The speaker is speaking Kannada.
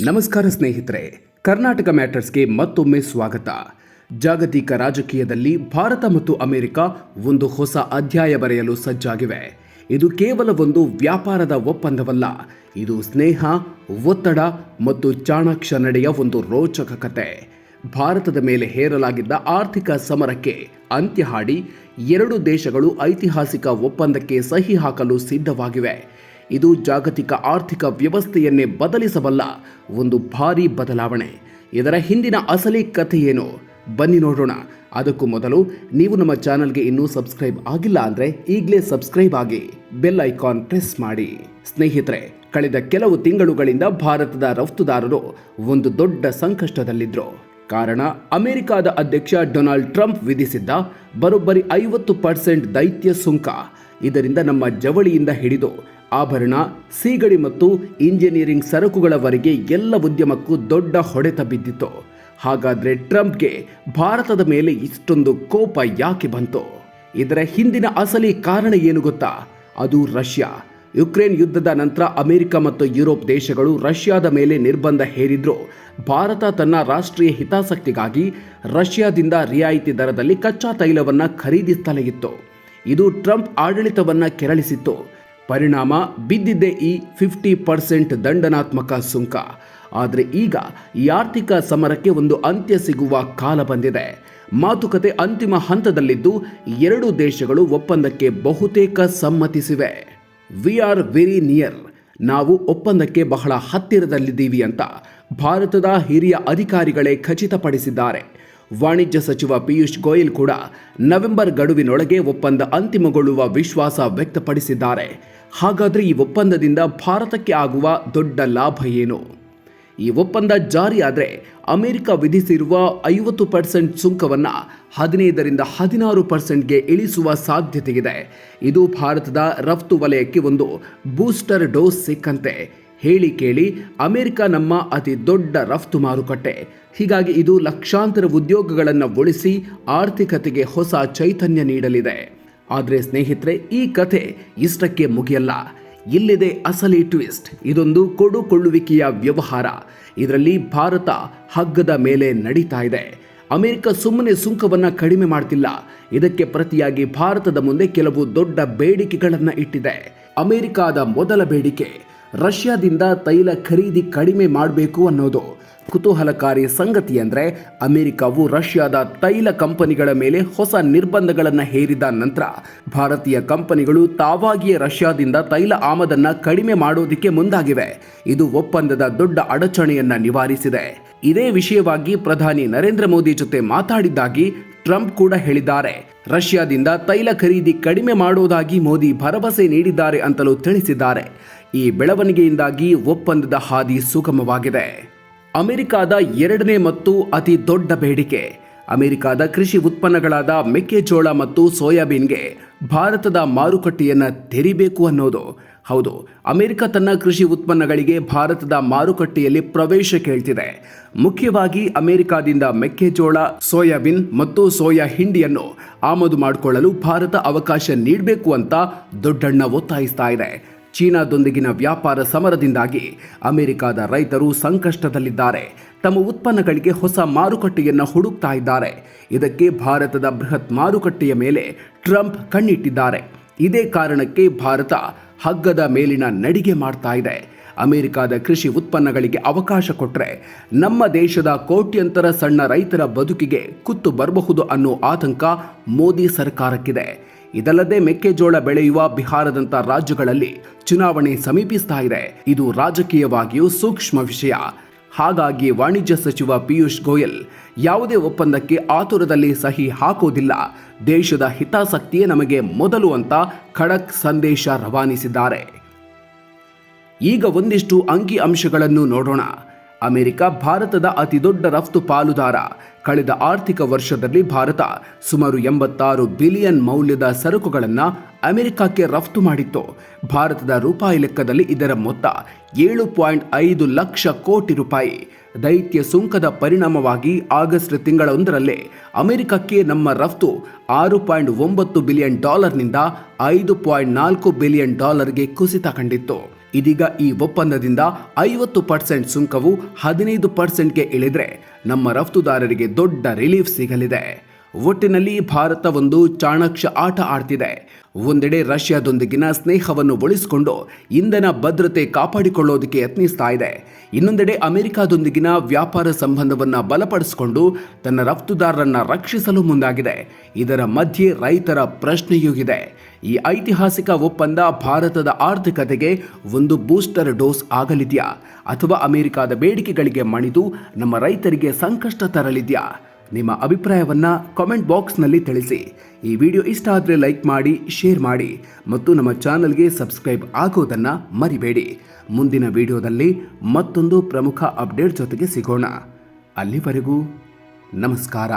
ನಮಸ್ಕಾರ ಸ್ನೇಹಿತರೆ, ಕರ್ನಾಟಕ ಮ್ಯಾಟರ್ಸ್ಗೆ ಮತ್ತೊಮ್ಮೆ ಸ್ವಾಗತ. ಜಾಗತಿಕ ರಾಜಕೀಯದಲ್ಲಿ ಭಾರತ ಮತ್ತು ಅಮೆರಿಕ ಒಂದು ಹೊಸ ಅಧ್ಯಾಯ ಬರೆಯಲು ಸಜ್ಜಾಗಿವೆ. ಇದು ಕೇವಲ ಒಂದು ವ್ಯಾಪಾರದ ಒಪ್ಪಂದವಲ್ಲ, ಇದು ಸ್ನೇಹ, ಒತ್ತಡ ಮತ್ತು ಚಾಣಾಕ್ಷ ನಡೆಯ ಒಂದು ರೋಚಕ ಕತೆ. ಭಾರತದ ಮೇಲೆ ಹೇರಲಾಗಿದ್ದ ಆರ್ಥಿಕ ಸಮರಕ್ಕೆ ಅಂತ್ಯ ಹಾಡಿ ಎರಡು ದೇಶಗಳು ಐತಿಹಾಸಿಕ ಒಪ್ಪಂದಕ್ಕೆ ಸಹಿ ಹಾಕಲು ಸಿದ್ಧವಾಗಿವೆ. ಇದು ಜಾಗತಿಕ ಆರ್ಥಿಕ ವ್ಯವಸ್ಥೆಯನ್ನೇ ಬದಲಿಸಬಲ್ಲ ಒಂದು ಭಾರಿ ಬದಲಾವಣೆ. ಇದರ ಹಿಂದಿನ ಅಸಲಿ ಕಥೆಯೇನು ಬನ್ನಿ ನೋಡೋಣ. ಅದಕ್ಕೂ ಮೊದಲು ನೀವು ನಮ್ಮ ಚಾನಲ್ಗೆ ಇನ್ನೂ ಸಬ್ಸ್ಕ್ರೈಬ್ ಆಗಿಲ್ಲ ಅಂದರೆ ಈಗಲೇ ಸಬ್ಸ್ಕ್ರೈಬ್ ಆಗಿ, ಬೆಲ್ ಐಕಾನ್ ಪ್ರೆಸ್ ಮಾಡಿ. ಸ್ನೇಹಿತರೆ, ಕಳೆದ ಕೆಲವು ತಿಂಗಳುಗಳಿಂದ ಭಾರತದ ರಫ್ತುದಾರರು ಒಂದು ದೊಡ್ಡ ಸಂಕಷ್ಟದಲ್ಲಿದ್ದರು ಕಾರಣ, ಅಮೆರಿಕಾದ ಅಧ್ಯಕ್ಷ ಡೊನಾಲ್ಡ್ ಟ್ರಂಪ್ ವಿಧಿಸಿದ್ದ ಬರೋಬ್ಬರಿ ಐವತ್ತು ಪರ್ಸೆಂಟ್ ದೈತ್ಯ ಸುಂಕ. ಇದರಿಂದ ನಮ್ಮ ಜವಳಿಯಿಂದ ಹಿಡಿದು ಆಭರಣ, ಸೀಗಡಿ ಮತ್ತು ಇಂಜಿನಿಯರಿಂಗ್ ಸರಕುಗಳವರೆಗೆ ಎಲ್ಲ ಉದ್ಯಮಕ್ಕೂ ದೊಡ್ಡ ಹೊಡೆತ ಬಿದ್ದಿತ್ತು. ಹಾಗಾದರೆ ಟ್ರಂಪ್ಗೆ ಭಾರತದ ಮೇಲೆ ಇಷ್ಟೊಂದು ಕೋಪ ಯಾಕೆ ಬಂತು? ಇದರ ಹಿಂದಿನ ಅಸಲಿ ಕಾರಣ ಏನು ಗೊತ್ತಾ? ಅದು ರಷ್ಯಾ. ಯುಕ್ರೇನ್ ಯುದ್ಧದ ನಂತರ ಅಮೆರಿಕ ಮತ್ತು ಯುರೋಪ್ ದೇಶಗಳು ರಷ್ಯಾದ ಮೇಲೆ ನಿರ್ಬಂಧ ಹೇರಿದ್ರು ಭಾರತ ತನ್ನ ರಾಷ್ಟ್ರೀಯ ಹಿತಾಸಕ್ತಿಗಾಗಿ ರಷ್ಯಾದಿಂದ ರಿಯಾಯಿತಿ ದರದಲ್ಲಿ ಕಚ್ಚಾ ತೈಲವನ್ನು ಖರೀದಿಸಲೇ ಇತ್ತು. ಇದು ಟ್ರಂಪ್ ಆಡಳಿತವನ್ನ ಕೆರಳಿಸಿತ್ತು. ಪರಿಣಾಮ ಬಿದ್ದಿದ್ದೆ ಈ ಫಿಫ್ಟಿ ಪರ್ಸೆಂಟ್ ದಂಡನಾತ್ಮಕ ಸುಂಕ. ಆದರೆ ಈಗ ಈ ಆರ್ಥಿಕ ಸಮರಕ್ಕೆ ಒಂದು ಅಂತ್ಯ ಸಿಗುವ ಕಾಲ ಬಂದಿದೆ. ಮಾತುಕತೆ ಅಂತಿಮ ಹಂತದಲ್ಲಿದ್ದು ಎರಡು ದೇಶಗಳು ಒಪ್ಪಂದಕ್ಕೆ ಬಹುತೇಕ ಸಮ್ಮತಿಸಿವೆ. We are very near. ನಾವು ಒಪ್ಪಂದಕ್ಕೆ ಬಹಳ ಹತ್ತಿರದಲ್ಲಿದ್ದೀವಿ ಅಂತ ಭಾರತದ ಹಿರಿಯ ಅಧಿಕಾರಿಗಳೇ ಖಚಿತಪಡಿಸಿದ್ದಾರೆ. ವಾಣಿಜ್ಯ ಸಚಿವ ಪಿಯೂಷ್ ಗೋಯಲ್ ಕೂಡ ನವೆಂಬರ್ ಗಡುವಿನೊಳಗೆ ಒಪ್ಪಂದ ಅಂತಿಮಗೊಳ್ಳುವ ವಿಶ್ವಾಸ ವ್ಯಕ್ತಪಡಿಸಿದ್ದಾರೆ. ಹಾಗಾದರೆ ಈ ಒಪ್ಪಂದದಿಂದ ಭಾರತಕ್ಕೆ ಆಗುವ ದೊಡ್ಡ ಲಾಭ ಏನು? ಈ ಒಪ್ಪಂದ ಜಾರಿಯಾದರೆ ಅಮೆರಿಕ ವಿಧಿಸಿರುವ ಐವತ್ತು ಪರ್ಸೆಂಟ್ ಸುಂಕವನ್ನು ಹದಿನೈದರಿಂದ ಹದಿನಾರು ಪರ್ಸೆಂಟ್ಗೆ ಇಳಿಸುವ ಸಾಧ್ಯತೆಯಿದೆ. ಇದು ಭಾರತದ ರಫ್ತು ವಲಯಕ್ಕೆ ಒಂದು ಬೂಸ್ಟರ್ ಡೋಸ್ ಸಿಕ್ಕಂತೆ. ಹೇಳಿ ಕೇಳಿ, ಅಮೆರಿಕ ನಮ್ಮ ಅತಿ ದೊಡ್ಡ ರಫ್ತು ಮಾರುಕಟ್ಟೆ. ಹೀಗಾಗಿ ಇದು ಲಕ್ಷಾಂತರ ಉದ್ಯೋಗಗಳನ್ನು ಉಳಿಸಿ ಆರ್ಥಿಕತೆಗೆ ಹೊಸ ಚೈತನ್ಯ ನೀಡಲಿದೆ. ಆದರೆ ಸ್ನೇಹಿತರೆ, ಈ ಕಥೆ ಇಷ್ಟಕ್ಕೆ ಮುಗಿಯಲ್ಲ. ಇಲ್ಲಿದೆ ಅಸಲಿ ಟ್ವಿಸ್ಟ್. ಇದೊಂದು ಕೊಡುಕೊಳ್ಳುವಿಕೆಯ ವ್ಯವಹಾರ. ಇದರಲ್ಲಿ ಭಾರತ ಹಗ್ಗದ ಮೇಲೆ ನಡೀತಾ ಇದೆ. ಅಮೆರಿಕ ಸುಮ್ಮನೆ ಸುಂಕವನ್ನು ಕಡಿಮೆ ಮಾಡ್ತಿಲ್ಲ. ಇದಕ್ಕೆ ಪ್ರತಿಯಾಗಿ ಭಾರತದ ಮುಂದೆ ಕೆಲವು ದೊಡ್ಡ ಬೇಡಿಕೆಗಳನ್ನು ಇಟ್ಟಿದೆ. ಅಮೆರಿಕಾದ ಮೊದಲ ಬೇಡಿಕೆ ರಷ್ಯಾದಿಂದ ತೈಲ ಖರೀದಿ ಕಡಿಮೆ ಮಾಡಬೇಕು ಅನ್ನೋದು ಕುತೂಹಲಕಾರಿ ಸಂಗತಿ ಅಂದರೆ ಅಮೆರಿಕವು ರಷ್ಯಾದ ತೈಲ ಕಂಪನಿಗಳ ಮೇಲೆ ಹೊಸ ನಿರ್ಬಂಧಗಳನ್ನು ಹೇರಿದ ನಂತರ ಭಾರತೀಯ ಕಂಪನಿಗಳು ತಾವಾಗಿಯೇ ರಷ್ಯಾದಿಂದ ತೈಲ ಆಮದನ್ನು ಕಡಿಮೆ ಮಾಡೋದಕ್ಕೆ ಮುಂದಾಗಿವೆ. ಇದು ಒಪ್ಪಂದದ ದೊಡ್ಡ ಅಡಚಣೆಯನ್ನು ನಿವಾರಿಸಿದೆ. ಇದೇ ವಿಷಯವಾಗಿ ಪ್ರಧಾನಿ ನರೇಂದ್ರ ಮೋದಿ ಜೊತೆ ಮಾತಾಡಿದ್ದಾಗಿ ಟ್ರಂಪ್ ಕೂಡ ಹೇಳಿದ್ದಾರೆ. ರಷ್ಯಾದಿಂದ ತೈಲ ಖರೀದಿ ಕಡಿಮೆ ಮಾಡುವುದಾಗಿ ಮೋದಿ ಭರವಸೆ ನೀಡಿದ್ದಾರೆ ಅಂತಲೂ ತಿಳಿಸಿದ್ದಾರೆ. ಈ ಬೆಳವಣಿಗೆಯಿಂದಾಗಿ ಒಪ್ಪಂದದ ಹಾದಿ ಸುಗಮವಾಗಿದೆ. ಅಮೆರಿಕದ ಎರಡನೇ ಮತ್ತು ಅತಿ ದೊಡ್ಡ ಬೇಡಿಕೆ. ಅಮೆರಿಕದ ಕೃಷಿ ಉತ್ಪನ್ನಗಳಾದ ಮೆಕ್ಕೆಜೋಳ ಮತ್ತು ಸೋಯಾಬೀನ್ಗೆ ಭಾರತದ ಮಾರುಕಟ್ಟೆಯನ್ನು ತೆರಿಬೇಕು ಅನ್ನೋದು. ಹೌದು, ಅಮೆರಿಕ ತನ್ನ ಕೃಷಿ ಉತ್ಪನ್ನಗಳಿಗೆ ಭಾರತದ ಮಾರುಕಟ್ಟೆಯಲ್ಲಿ ಪ್ರವೇಶ ಕೇಳ್ತಿದೆ. ಮುಖ್ಯವಾಗಿ ಅಮೆರಿಕದಿಂದ ಮೆಕ್ಕೆಜೋಳ, ಸೋಯಾಬೀನ್ ಮತ್ತು ಸೋಯಾ ಹಿಂಡಿಯನ್ನು ಆಮದು ಮಾಡಿಕೊಳ್ಳಲು ಭಾರತ ಅವಕಾಶ ನೀಡಬೇಕು ಅಂತ ದೊಡ್ಡಣ್ಣ ಒತ್ತಾಯಿಸ್ತಾ ಇದೆ. ಚೀನಾದೊಂದಿಗಿನ ವ್ಯಾಪಾರ ಸಮರದಿಂದಾಗಿ ಅಮೆರಿಕದ ರೈತರು ಸಂಕಷ್ಟದಲ್ಲಿದ್ದಾರೆ. ತಮ್ಮ ಉತ್ಪನ್ನಗಳಿಗೆ ಹೊಸ ಮಾರುಕಟ್ಟೆಯನ್ನು ಹುಡುಕ್ತಾ ಇದ್ದಾರೆ. ಇದಕ್ಕೆ ಭಾರತದ ಬೃಹತ್ ಮಾರುಕಟ್ಟೆಯ ಮೇಲೆ ಟ್ರಂಪ್ ಕಣ್ಣಿಟ್ಟಿದ್ದಾರೆ. ಇದೇ ಕಾರಣಕ್ಕೆ ಭಾರತ ಹಗ್ಗದ ಮೇಲಿನ ನಡಿಗೆ ಮಾಡ್ತಾ ಇದೆ. ಅಮೆರಿಕದ ಕೃಷಿ ಉತ್ಪನ್ನಗಳಿಗೆ ಅವಕಾಶ ಕೊಟ್ಟರೆ ನಮ್ಮ ದೇಶದ ಕೋಟ್ಯಂತರ ಸಣ್ಣ ರೈತರ ಬದುಕಿಗೆ ಕುತ್ತು ಬರಬಹುದು ಅನ್ನೋ ಆತಂಕ ಮೋದಿ ಸರ್ಕಾರಕ್ಕಿದೆ. ಇದಲ್ಲದೆ ಮೆಕ್ಕೆಜೋಳ ಬೆಳೆಯುವ ಬಿಹಾರದಂತ ರಾಜ್ಯಗಳಲ್ಲಿ ಚುನಾವಣೆ ಸಮೀಪಿಸ್ತಾ ಇದೆ. ಇದು ರಾಜಕೀಯವಾಗಿಯೂ ಸೂಕ್ಷ್ಮ ವಿಷಯ. ಹಾಗಾಗಿ ವಾಣಿಜ್ಯ ಸಚಿವ ಪಿಯೂಷ್ ಗೋಯಲ್ ಯಾವುದೇ ಒಪ್ಪಂದಕ್ಕೆ ಆತುರದಲ್ಲಿ ಸಹಿ ಹಾಕೋದಿಲ್ಲ. ದೇಶದ ಹಿತಾಸಕ್ತಿಯೇ ನಮಗೆ ಮೊದಲು ಅಂತ ಖಡಕ್ ಸಂದೇಶ ರವಾನಿಸಿದ್ದಾರೆ. ಈಗ ಒಂದಿಷ್ಟು ಅಂಕಿ ಅಂಶಗಳನ್ನು ನೋಡೋಣ. ಅಮೆರಿಕ ಭಾರತದ ಅತಿದೊಡ್ಡ ರಫ್ತು ಪಾಲುದಾರ. ಕಳೆದ ಆರ್ಥಿಕ ವರ್ಷದಲ್ಲಿ ಭಾರತ ಸುಮಾರು ಎಂಬತ್ತಾರು ಬಿಲಿಯನ್ ಮೌಲ್ಯದ ಸರಕುಗಳನ್ನು ಅಮೆರಿಕಕ್ಕೆ ರಫ್ತು ಮಾಡಿತ್ತು. ಭಾರತದ ರೂಪಾಯಿ ಲೆಕ್ಕದಲ್ಲಿ ಇದರ ಮೊತ್ತ ಏಳು ಪಾಯಿಂಟ್ ಐದು ಲಕ್ಷ ಕೋಟಿ ರೂಪಾಯಿ. ದೈತ್ಯ ಸುಂಕದ ಪರಿಣಾಮವಾಗಿ ಆಗಸ್ಟ್ ತಿಂಗಳೊಂದರಲ್ಲೇ ಅಮೆರಿಕಕ್ಕೆ ನಮ್ಮ ರಫ್ತು ಆರು ಪಾಯಿಂಟ್ ಒಂಬತ್ತು ಬಿಲಿಯನ್ ಡಾಲರ್ನಿಂದ ಐದು ಪಾಯಿಂಟ್ ನಾಲ್ಕು ಬಿಲಿಯನ್ ಡಾಲರ್ಗೆ ಕುಸಿತ ಕಂಡಿತ್ತು. ಇದೀಗ ಈ ಒಪ್ಪಂದದಿಂದ ಐವತ್ತು ಪರ್ಸೆಂಟ್ ಸುಂಕವು ಹದಿನೈದು ಪರ್ಸೆಂಟ್ಗೆ ಇಳಿದ್ರೆ ನಮ್ಮ ರಫ್ತುದಾರರಿಗೆ ದೊಡ್ಡ ರಿಲೀಫ್ ಸಿಗಲಿದೆ. ಒಟ್ಟಿನಲ್ಲಿ ಭಾರತ ಒಂದು ಚಾಣಾಕ್ಷ ಆಟ ಆಡ್ತಿದೆ. ಒಂದೆಡೆ ರಷ್ಯಾದೊಂದಿಗಿನ ಸ್ನೇಹವನ್ನು ಉಳಿಸಿಕೊಂಡು ಇಂಧನ ಭದ್ರತೆ ಕಾಪಾಡಿಕೊಳ್ಳೋದಕ್ಕೆ ಯತ್ನಿಸ್ತಾ ಇದೆ. ಇನ್ನೊಂದೆಡೆ ಅಮೆರಿಕಾದೊಂದಿಗಿನ ವ್ಯಾಪಾರ ಸಂಬಂಧವನ್ನು ಬಲಪಡಿಸಿಕೊಂಡು ತನ್ನ ರಫ್ತುದಾರರನ್ನು ರಕ್ಷಿಸಲು ಮುಂದಾಗಿದೆ. ಇದರ ಮಧ್ಯೆ ರೈತರ ಪ್ರಶ್ನೆಯೂ ಇದೆ. ಈ ಐತಿಹಾಸಿಕ ಒಪ್ಪಂದ ಭಾರತದ ಆರ್ಥಿಕತೆಗೆ ಒಂದು ಬೂಸ್ಟರ್ ಡೋಸ್ ಆಗಲಿದೆಯಾ? ಅಥವಾ ಅಮೆರಿಕದ ಬೇಡಿಕೆಗಳಿಗೆ ಮಣಿದು ನಮ್ಮ ರೈತರಿಗೆ ಸಂಕಷ್ಟ ತರಲಿದೆಯಾ? ನಿಮ್ಮ ಅಭಿಪ್ರಾಯವನ್ನು ಕಾಮೆಂಟ್ ಬಾಕ್ಸ್ನಲ್ಲಿ ತಿಳಿಸಿ. ಈ ವಿಡಿಯೋ ಇಷ್ಟ ಆದರೆ ಲೈಕ್ ಮಾಡಿ ಶೇರ್ ಮಾಡಿ ಮತ್ತು ನಮ್ಮ ಚಾನಲ್ಗೆ ಸಬ್ಸ್ಕ್ರೈಬ್ ಆಗೋದನ್ನು ಮರಿಬೇಡಿ. ಮುಂದಿನ ವಿಡಿಯೋದಲ್ಲಿ ಮತ್ತೊಂದು ಪ್ರಮುಖ ಅಪ್ಡೇಟ್ ಜೊತೆಗೆ ಸಿಗೋಣ. ಅಲ್ಲಿವರೆಗೂ ನಮಸ್ಕಾರ.